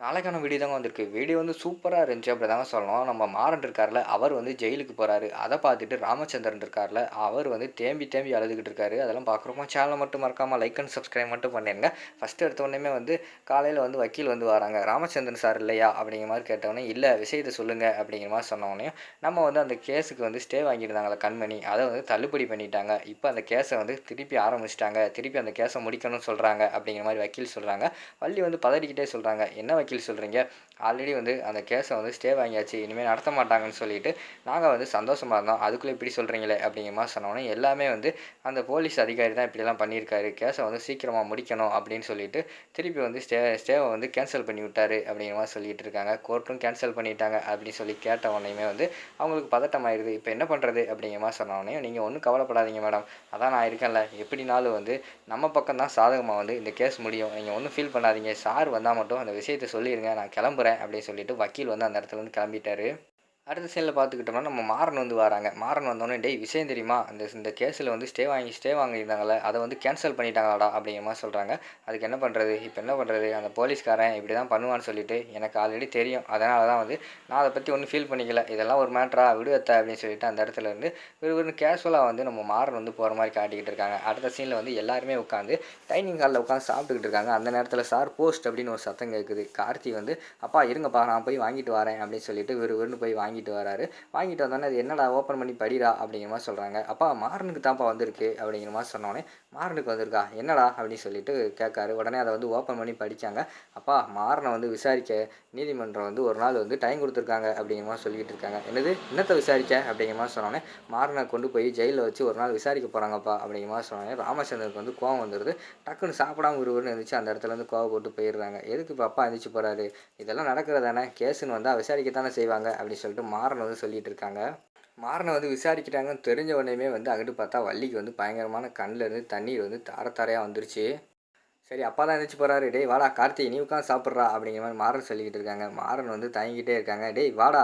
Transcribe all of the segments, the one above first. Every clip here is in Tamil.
நாளைக்கான வீடியோ தாங்க வந்திருக்கு. வீடியோ வந்து சூப்பராக இருந்துச்சு அப்படி தாங்க சொல்லணும். நம்ம மாறன் இருக்கார்ல அவர் வந்து ஜெயிலுக்கு போகிறாரு அதை பார்த்துட்டு ராமச்சந்திரன் இருக்கார்ல அவர் வந்து தேம்பி தேம்பி அழுதுகிட்டு இருக்காரு. அதெல்லாம் பார்க்குறப்போ சேனலை மட்டும் மறக்காமல் லைக் அண்ட் சப்ஸ்கிரைப் மட்டும் பண்ணிடுங்க ஃபஸ்ட்டு எடுத்த உடனே வந்து காலையில் வந்து வக்கீல் வந்து வராங்க. ராமச்சந்திரன் சார் இல்லையா அப்படிங்கிற மாதிரி கேட்டவொடனே இல்லை விஷயத்தை சொல்லுங்கள் அப்படிங்கிற மாதிரி சொன்னோடனே நம்ம வந்து அந்த கேஸுக்கு வந்து ஸ்டே வாங்கியிருந்தாங்களே கண்மணி. அதை வந்து தள்ளுபடி பண்ணிட்டாங்க. இப்போ அந்த கேஸை வந்து திருப்பி ஆரம்பிச்சிட்டாங்க. திருப்பி அந்த கேஸை முடிக்கணும்னு சொல்கிறாங்க அப்படிங்கிற மாதிரி வக்கீல் சொல்கிறாங்க வள்ளி வந்து பதறிக்கிட்டே சொல்கிறாங்க என்ன வக்கீல் சொல்கிறீங்க ஆல்ரெடி வந்து அந்த கேஸை வந்து ஸ்டே வாங்கியாச்சு. இனிமேல் நடத்த மாட்டாங்கன்னு சொல்லிட்டு நாங்கள் வந்து சந்தோஷமாக இருந்தோம். அதுக்குள்ளே இப்படி சொல்கிறீங்களே அப்படிங்கிற மாதிரி சொன்னோன்னே எல்லாமே வந்து அந்த போலீஸ் அதிகாரி தான் இப்படிலாம் பண்ணியிருக்காரு. கேஸை வந்து சீக்கிரமாக முடிக்கணும் அப்படின்னு சொல்லிட்டு திருப்பி வந்து ஸ்டே ஸ்டேவை வந்து கேன்சல் பண்ணி விட்டாரு அப்படிங்கிற மாதிரி சொல்லிட்டு இருக்காங்க. கோர்ட்டும் கேன்சல் பண்ணிட்டாங்க அப்படின்னு சொல்லி கேட்ட உடனேயுமே வந்து அவங்களுக்கு பதட்டம் ஆயிடுது இப்போ என்ன பண்ணுறது அப்படிங்கிற மாதிரி சொன்னோடனே நீங்கள் ஒன்றும் கவலைப்படாதீங்க மேடம் அதான் நான் இருக்கேன்ல. எப்படினாலும் வந்து நம்ம பக்கம் தான் சாதகமாக வந்து இந்த கேஸ் முடியும். நீங்கள் ஒன்றும் ஃபீல் பண்ணாதீங்க. சார் வந்தால் மட்டும் அந்த விஷயத்தை சொல்லிடுங்க நான் கிளம்புறேன் அப்படின்னு சொல்லிட்டு வக்கீல் வந்து அந்த இடத்துல வந்து கிளம்பிட்டாரு. அடுத்த சைடில் பார்த்துக்கிட்டோம்னா நம்ம மாறன் வந்து வராங்க. மாறன் வந்தோடனே டேய் விஷயம் தெரியுமா? அந்த இந்த கேஸில் வந்து ஸ்டே வாங்கி ஸ்டே வாங்கியிருந்தாங்களே அதை வந்து கேன்சல் பண்ணிட்டாங்களாடா? அப்படிங்கிற மாதிரி சொல்கிறாங்க அதுக்கு என்ன பண்ணுறது இப்போ என்ன பண்ணுறது அந்த போலீஸ்காரன் இப்படி தான் பண்ணுவான்னு சொல்லிட்டு எனக்கு ஆல்ரெடி தெரியும். அதனால தான் வந்து நான் அதை பற்றி ஒன்றும் ஃபீல் பண்ணிக்கல. இதெல்லாம் ஒரு மேட்ரா விடுவத்த அப்படின்னு சொல்லிட்டு அந்த இடத்துல இருந்து ஒரு கேஷுவலாக வந்து நம்ம மாறன் வந்து போகிற மாதிரி காட்டிக்கிட்டு இருக்காங்க. அடுத்த சீனில் வந்து எல்லாருமே உட்காந்து டைனிங் ஹாலில் உட்காந்து சாப்பிட்டுக்கிட்டு இருக்காங்க. அந்த நேரத்தில் சார் போஸ்ட் அப்படின்னு ஒரு சத்தம் கேட்குது கார்த்தி வந்து அப்பா இருங்கப்பா நான் போய் வாங்கிட்டு வரேன் அப்படின்னு சொல்லிட்டு விறுவிறுன்னு போய் வாங்கி வாங்கிட்டு வராரு. வாங்கிட்டு வந்தோடனே அது என்னடா ஓப்பன் பண்ணி படிடா அப்படிங்கிற மாதிரி சொல்கிறாங்க அப்பா மாறனுக்கு தான்ப்பா வந்திருக்கு அப்படிங்கிற மாதிரி சொன்னோடனே மாறனுக்கு வந்திருக்கா? என்னடா அப்படின்னு சொல்லிட்டு கேட்காரு. உடனே அதை வந்து ஓப்பன் பண்ணி படித்தாங்க அப்பா மாறனை வந்து விசாரிக்க நீதிமன்றம் வந்து ஒரு நாள் வந்து டைம் கொடுத்துருக்காங்க அப்படிங்கிற மாதிரி சொல்லிக்கிட்டு இருக்காங்க. என்னது? என்னத்தை விசாரிக்க? அப்படிங்கிற மாதிரி சொன்னோடனே மாறனை கொண்டு போய் ஜெயிலில் வச்சு ஒரு நாள் விசாரிக்க போகிறாங்கப்பா அப்படிங்கிற மாதிரி சொன்னோடனே ராமச்சந்திரனுக்கு வந்து கோவம் வந்துடுது டக்குன்னு சாப்பிடாம ஒருவர்னு இருந்துச்சு அந்த இடத்துல வந்து கோவம் போட்டு போயிடுறாங்க. எதுக்கு இப்போ அப்பா எந்திரிச்சு போகிறாரு இதெல்லாம் நடக்கிறதானே? கேஸுன்னு வந்தால் விசாரிக்கத்தானே செய்வாங்க அப்படின்னு சொல்லிட்டு மாறனை வந்து சொல்லிகிட்டு இருக்காங்க மாறனை வந்து விசாரிக்கிறாங்கன்னு தெரிஞ்ச உடனேமே வந்து அங்கிட்டு பார்த்தா வள்ளிக்கு வந்து பயங்கரமான கண்ணில் இருந்து தண்ணீர் வந்து தார தாரையாக வந்துருச்சு. சரி அப்பா தான் எந்திரிச்சு போகிறாரு டேய் வாடா கார்த்தி நீ உட்காந்து சாப்பிட்றா அப்படிங்கிற மாதிரி மாறன் சொல்லிக்கிட்டு இருக்காங்க. மாறன் வந்து தயங்கிட்டே இருக்காங்க. டேய் வாடா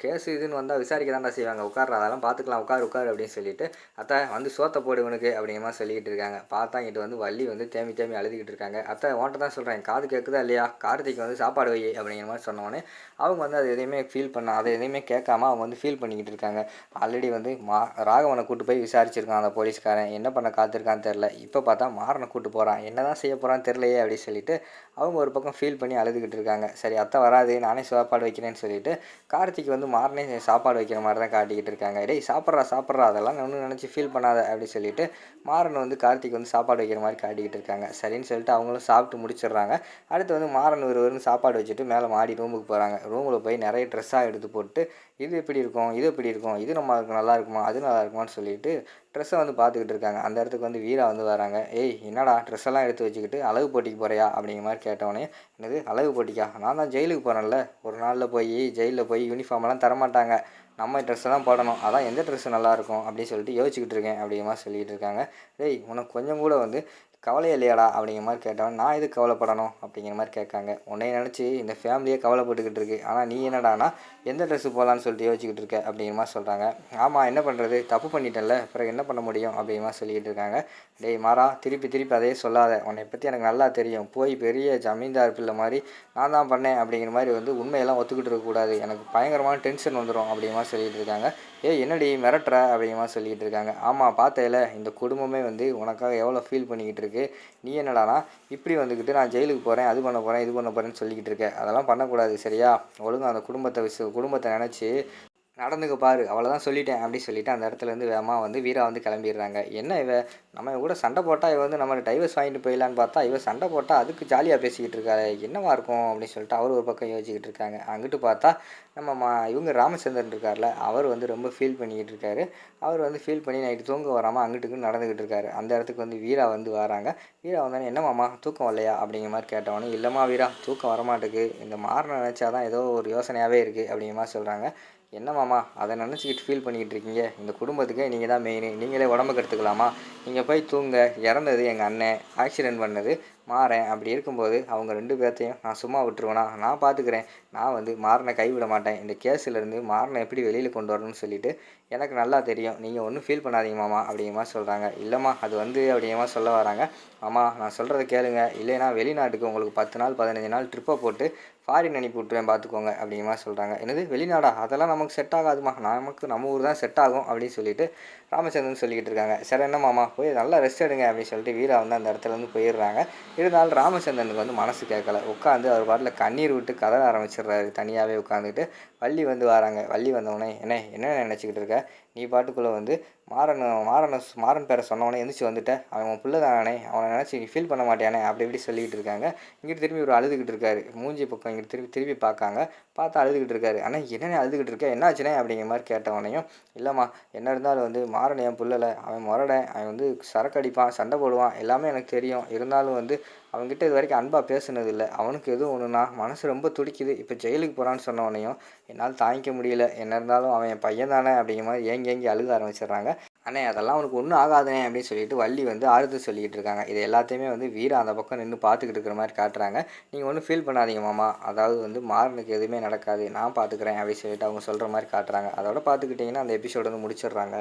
கேஸ் இதுன்னு வந்தால் விசாரிக்க தான்டா செய்வாங்க. உட்கார்றா அதெல்லாம் பார்த்துக்கலாம் உட்கார் உட்காரு அப்படின்னு சொல்லிட்டு அத்தை வந்து சோத்தை போடு உனக்கு அப்படிங்கிற மாதிரி சொல்லிக்கிட்டு இருக்காங்க. பார்த்தா இங்கிட்டு வந்து வள்ளி வந்து தேமி தேமி அழுதுகிட்டு இருக்காங்க. அத்தை உன்ட்ட தான் சொல்கிறேன் காது கேட்குதா இல்லையா? கார்த்திக்கு வந்து சாப்பாடு வை அப்படிங்கிற மாதிரி சொன்னோடனே அவங்க வந்து அது எதையுமே ஃபீல் பண்ண அதை எதையுமே கேட்காம அவங்க வந்து ஃபீல் பண்ணிக்கிட்டு இருக்காங்க. ஆல்ரெடி வந்து மா ராகவனை கூட்டு போய் விசாரிச்சிருக்கான் அந்த போலீஸ்காரன். என்ன பண்ண காத்திருக்கான்னு தெரில இப்போ பார்த்தா மாறனை கூட்டு போகிறான் என்ன தான் செய்ய போகிறான்னு தெரிலையே அப்படின்னு சொல்லிட்டு அவங்க ஒரு பக்கம் ஃபீல் பண்ணி அழுதுகிட்டு இருக்காங்க. சரி அத்தை வராது நானே சாப்பாடு வைக்கிறேன்னு சொல்லிட்டு கார்த்திக் வந்து மாறனே சாப்பாடு வைக்கிற மாதிரி தான் காட்டிக்கிட்டு இருக்காங்க. டேய் சாப்பிட்றா சாப்பிட்றா அதெல்லாம் ஒன்றும் நினச்சி ஃபீல் பண்ணாத அப்படின்னு சொல்லிட்டு மாறன் வந்து கார்த்திக் வந்து சாப்பாடு வைக்கிற மாதிரி காட்டிக்கிட்டு இருக்காங்க. சரின்னு சொல்லிட்டு அவங்களும் சாப்பிட்டு முடிச்சிடுறாங்க. அடுத்து வந்து மாறன் ஒருவரும் சாப்பாடு வச்சுட்டு மேலே மாடி ரூமுக்கு போகிறாங்க ரூமில் போய் நிறைய ட்ரெஸ்ஸாக எடுத்து போட்டு இது எப்படி இருக்கும் இது எப்படி இருக்கும் இது நம்ம நல்லா இருக்குமா அது நல்லா இருக்குமான்னு சொல்லிட்டு ட்ரெஸ்ஸை வந்து பார்த்துக்கிட்டு இருக்காங்க. அந்த இடத்துக்கு வந்து வீரா வந்து வராங்க. ஏய் என்னடா ட்ரெஸ் எல்லாம் எடுத்து வச்சுக்கிட்டு அழகு போட்டிக்கு போறியா? அப்படிங்கிற மாதிரி கேட்டவொடனே என்னது அழகு போட்டிக்கா? நான் தான் ஜெயிலுக்கு போகிறேன்ல ஒரு நாளில் போய் ஜெயிலில் போய் யூனிஃபார்ம்லாம் தரமாட்டாங்க நம்ம ட்ரெஸ் தான் போடணும். அதான் எந்த ட்ரெஸ்ஸு நல்லாயிருக்கும் அப்படின்னு சொல்லிட்டு யோசிச்சுக்கிட்டு இருக்கேன் அப்படிங்கிற மாதிரி சொல்லிகிட்டு இருக்காங்க. டேய் உனக்கு கொஞ்சம் கூட வந்து கவலை இல்லையாடா அப்படிங்கிற மாதிரி கேட்டவன் நான் எது கவலைப்படணும்? அப்படிங்கிற மாதிரி கேட்காங்க. உன்னை நினச்சி இந்த ஃபேமிலியே கவலைப்பட்டுக்கிட்டு இருக்கு. ஆனால் நீ என்னடானா எந்த ட்ரெஸ்ஸு போகலான்னு சொல்லிட்டு யோசிச்சுக்கிட்டு இருக்க? அப்படிங்கிற மாதிரி சொல்கிறாங்க ஆமாம் என்ன பண்ணுறது தப்பு பண்ணிட்டேன்ல. பிறகு என்ன பண்ண முடியும்? அப்படிங்கிற மாதிரி சொல்லிக்கிட்டு இருக்காங்க. டேய் மாறா திருப்பி திருப்பி அதே சொல்லாத. உன்னை பற்றி எனக்கு நல்லா தெரியும். போய் பெரிய ஜமீன்தார் பிள்ளை மாதிரி நான் தான் பண்ணேன். அப்படிங்கிற மாதிரி வந்து உண்மையெல்லாம் ஒத்துக்கிட்டு இருக்கக்கூடாது எனக்கு பயங்கரமான டென்ஷன் வந்துடும் அப்படிங்கிற மாதிரி சொல்லிகிட்டு இருக்காங்க. ஏய் என்னடி மிரட்டுற? அப்படிங்கிற மாதிரி சொல்லிக்கிட்டு இருக்காங்க. ஆமாம் பார்த்தேல. இந்த குடும்பமே வந்து உனக்காக எவ்வளோ ஃபீல் பண்ணிக்கிட்டு இருக்கு. நீ என்னடானா இப்படி வந்துக்கிட்டு நான் ஜெயிலுக்கு போகிறேன் அது பண்ண போகிறேன் இது பண்ண போகிறேன்னு சொல்லிக்கிட்டு இருக்கேன் அதெல்லாம் பண்ணக்கூடாது சரியா? ஒழுங்காக அந்த குடும்பத்தை விசு குடும்பத்தை நினச்சி நடந்துக்க பாரு அவ்வளோதான் சொல்லிட்டேன் அப்படின்னு சொல்லிட்டு அந்த இடத்துலேருந்து வேகமாக வந்து வீரா வந்து கிளம்பிடுறாங்க. என்ன இவ? நம்ம கூட சண்டை போட்டால் இவ வந்து நம்ம டைவர்ஸ் வாங்கிட்டு போயிடலான்னு பார்த்தா இவ சண்டை போட்டால் அதுக்கு ஜாலியாக பேசிக்கிட்டு இருக்காரு என்னவா இருக்கும்? அப்படின்னு சொல்லிட்டு அவர் ஒரு பக்கம் யோசிச்சுக்கிட்டு இருக்காங்க. அங்கிட்டு பார்த்தா நம்ம மா இவங்க ராமச்சந்திரன் இருக்கார்ல அவர் வந்து ரொம்ப ஃபீல் பண்ணிக்கிட்டு இருக்காரு. அவர் வந்து ஃபீல் பண்ணி நைட்டு தூங்க வராமல் அங்கிட்டுக்கு நடந்துக்கிட்டு இருக்காரு. அந்த இடத்துக்கு வந்து வீரா வந்து வராங்க. வீரா வந்தோடனே என்ன தூக்கம் இல்லையா அப்படிங்கிற மாதிரி கேட்டவொடனே இல்லைம்மா வீரா தூக்கம் வரமாட்டுக்கு இந்த மாறின நினச்சாதான் ஏதோ ஒரு யோசனையாகவே இருக்குது அப்படிங்கிற மாதிரி சொல்கிறாங்க என்ன மாமா அதை நினச்சிக்கிட்டு ஃபீல் பண்ணிக்கிட்டு இருக்கீங்க? இந்த குடும்பத்துக்கு நீங்கள் தான் மெயின் நீங்களே உடம்புக்கு கெடுத்துக்கலாமா? நீங்கள் போய் தூங்க இறந்தது எங்கள் அண்ணன் ஆக்சிடென்ட் பண்ணது மாறேன். அப்படி இருக்கும்போது அவங்க ரெண்டு பேர்த்தையும் நான் சும்மா விட்டுருவேனா? நான் பார்த்துக்கிறேன் நான் வந்து மாறனை கைவிட மாட்டேன். இந்த கேஸிலேருந்து மாறனை எப்படி வெளியில் கொண்டு வரணும்னு சொல்லிட்டு எனக்கு நல்லா தெரியும். நீங்கள் ஒன்றும் ஃபீல் பண்ணாதீங்க மாமா சொல்கிறாங்க இல்லைம்மா அது வந்து அப்படிங்கம்மா சொல்ல வராங்க. மாமா நான் சொல்கிறத கேளுங்க. இல்லைன்னா வெளிநாட்டுக்கு உங்களுக்கு பத்து நாள் பதினஞ்சு நாள் ட்ரிப்பை போட்டு ஃபாரின் அனுப்பி விட்ருவேன் பார்த்துக்கோங்க அப்படிங்கம்மா சொல்கிறாங்க என்னது? வெளிநாடா? அதெல்லாம் நமக்கு செட் ஆகாதுமா? நமக்கு நம்ம ஊர் தான் செட் ஆகும் அப்படின்னு சொல்லிட்டு ராமச்சந்திரன் சொல்லிக்கிட்டு இருக்காங்க. சரி என்ன மாமா போய் நல்லா ரெஸ்ட் எடுங்க அப்படின்னு சொல்லிட்டு வீரா வந்து அந்த இடத்துல இருந்து போயிடுறாங்க. இருந்தாலும் ராமச்சந்திரனுக்கு வந்து மனசு கேட்கல. உட்காந்து அவர் பாட்டில் கண்ணீர் விட்டு கதற ஆரம்பிச்சிடுறாரு. தனியாகவே உட்காந்துட்டு வள்ளி வந்து வராங்க. வள்ளி வந்தவொடனே என்ன என்ன நினச்சிக்கிட்டு இருக்க? நீ பாட்டுக்குள்ளே வந்து மாறன் மாறன் மாறன் பேரை சொன்னவொடனே எந்திரிச்சு வந்துட்ட. அவன் உன் பிள்ளை தானே. அவனை நினச்சி நீ ஃபீல் பண்ண மாட்டானே அப்படி இப்படி சொல்லிக்கிட்டு இருக்காங்க. இங்கிட்டு திரும்பி ஒரு அழுதுகிட்டு இருக்காரு. மூஞ்சி பக்கம் இங்கிட்டு திரும்பி திரும்பி பார்க்காங்க. பார்த்தா அழுதுகிட்டு இருக்காரு. ஆனால் என்னென்ன அழுதுகிட்டு இருக்க? என்னாச்சுனே அப்படிங்கிற மாதிரி கேட்டவனையும் இல்லைம்மா என்ன இருந்தாலும் வந்து மாறன் என் பிள்ளைல. அவன் முரடன் அவன் வந்து சரக்கு அடிப்பான் சண்டை போடுவான். எல்லாமே எனக்கு தெரியும். இருந்தாலும் வந்து அவன்கிட்ட இது வரைக்கும் அன்பாக பேசுனது இல்லை அவனுக்கு எதுவும் ஒன்றுனா மனசு ரொம்ப துடிக்குது. இப்போ ஜெயிலுக்கு போகிறான்னு சொன்னவனையும் என்னால் தாங்கிக்க முடியல. என்ன இருந்தாலும் அவன் என் பையன் தானே அப்படிங்கிற மாதிரி ஏங்கி ஏங்கி அழுக ஆரம்பிச்சிடுறாங்க. அண்ணே அதெல்லாம் அவனுக்கு ஒன்றும் ஆகாதுனே அப்படின்னு சொல்லிட்டு வள்ளி வந்து ஆறுதல் சொல்லிக்கிட்டு இருக்காங்க. இது எல்லாத்தையுமே வந்து வீரா அந்த பக்கம் நின்று பார்த்துக்கிட்டு இருக்கிற மாதிரி காட்டுறாங்க. நீங்கள் ஒன்றும் ஃபீல் பண்ணாதீங்க மாமா. அதாவது வந்து மாறனுக்கு எதுவுமே நடக்காது. நான் பார்த்துக்கிறேன் அப்படின்னு சொல்லிட்டு அவங்க சொல்கிற மாதிரி காட்டுறாங்க. அதோட பார்த்துக்கிட்டிங்கன்னா அந்த எபிசோடு வந்து முடிச்சிடுறாங்க.